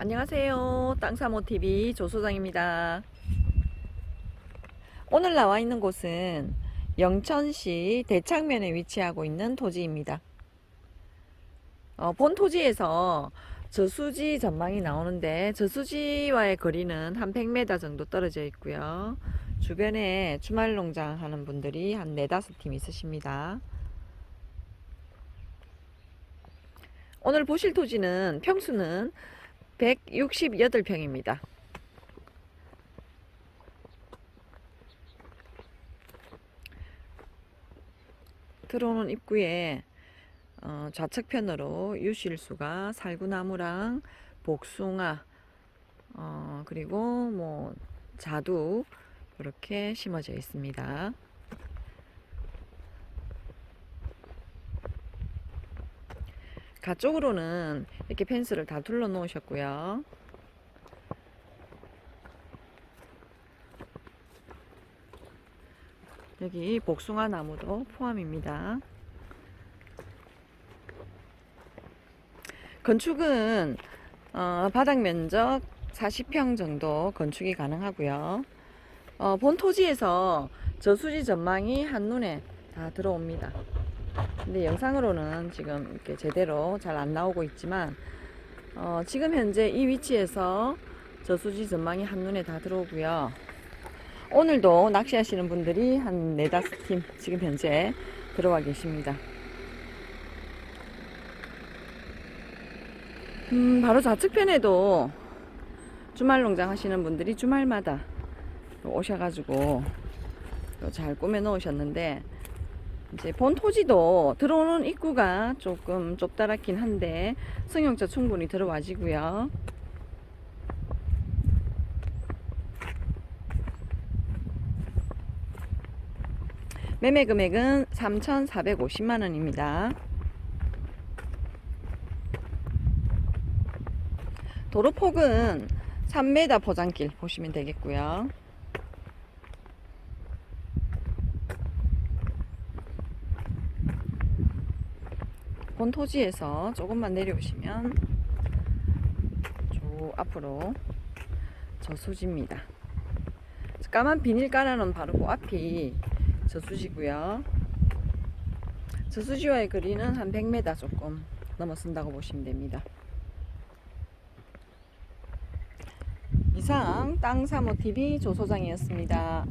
안녕하세요. 땅사모TV 조소장입니다. 오늘 나와 있는 곳은 영천시 대창면에 위치하고 있는 토지입니다. 어, 본 토지에서 저수지 전망이 나오는데 저수지와의 거리는 한 100m 정도 떨어져 있고요. 주변에 주말 농장 하는 분들이 한 4, 5팀 있으십니다. 오늘 보실 토지는 평수는 168평입니다. 들어오는 입구에 어, 좌측편으로 유실수가 살구나무랑 복숭아 어, 그리고 뭐 자두 이렇게 심어져 있습니다. 가쪽으로는 이렇게 펜스를 다 둘러 놓으셨고요. 여기 복숭아 나무도 포함입니다. 건축은 어, 바닥 면적 40평 정도 건축이 가능하고요. 어, 본 토지에서 저수지 전망이 한눈에 다 들어옵니다. 근데 영상으로는 지금 이렇게 제대로 잘 안 나오고 있지만 어, 지금 현재 이 위치에서 저수지 전망이 한눈에 다 들어오고요. 오늘도 낚시하시는 분들이 한 네다섯 팀 지금 현재 들어와 계십니다. 음, 바로 좌측편에도 주말 농장 하시는 분들이 주말마다 오셔가지고 잘 꾸며 놓으셨는데 이제 본 토지도 들어오는 입구가 조금 좁다랗긴 한데 승용차 충분히 들어와지고요. 매매 금액은 3,450만 원입니다. 도로 폭은 3m 포장길 보시면 되겠고요. 본 토지에서 조금만 내려오시면 쭉 앞으로 저수지입니다. 까만 비닐 깔아놓은 바로 그 앞이 저수지고요. 저수지와의 거리는 한 100m 조금 넘어선다고 보시면 됩니다. 이상 땅사모TV 조소장이었습니다.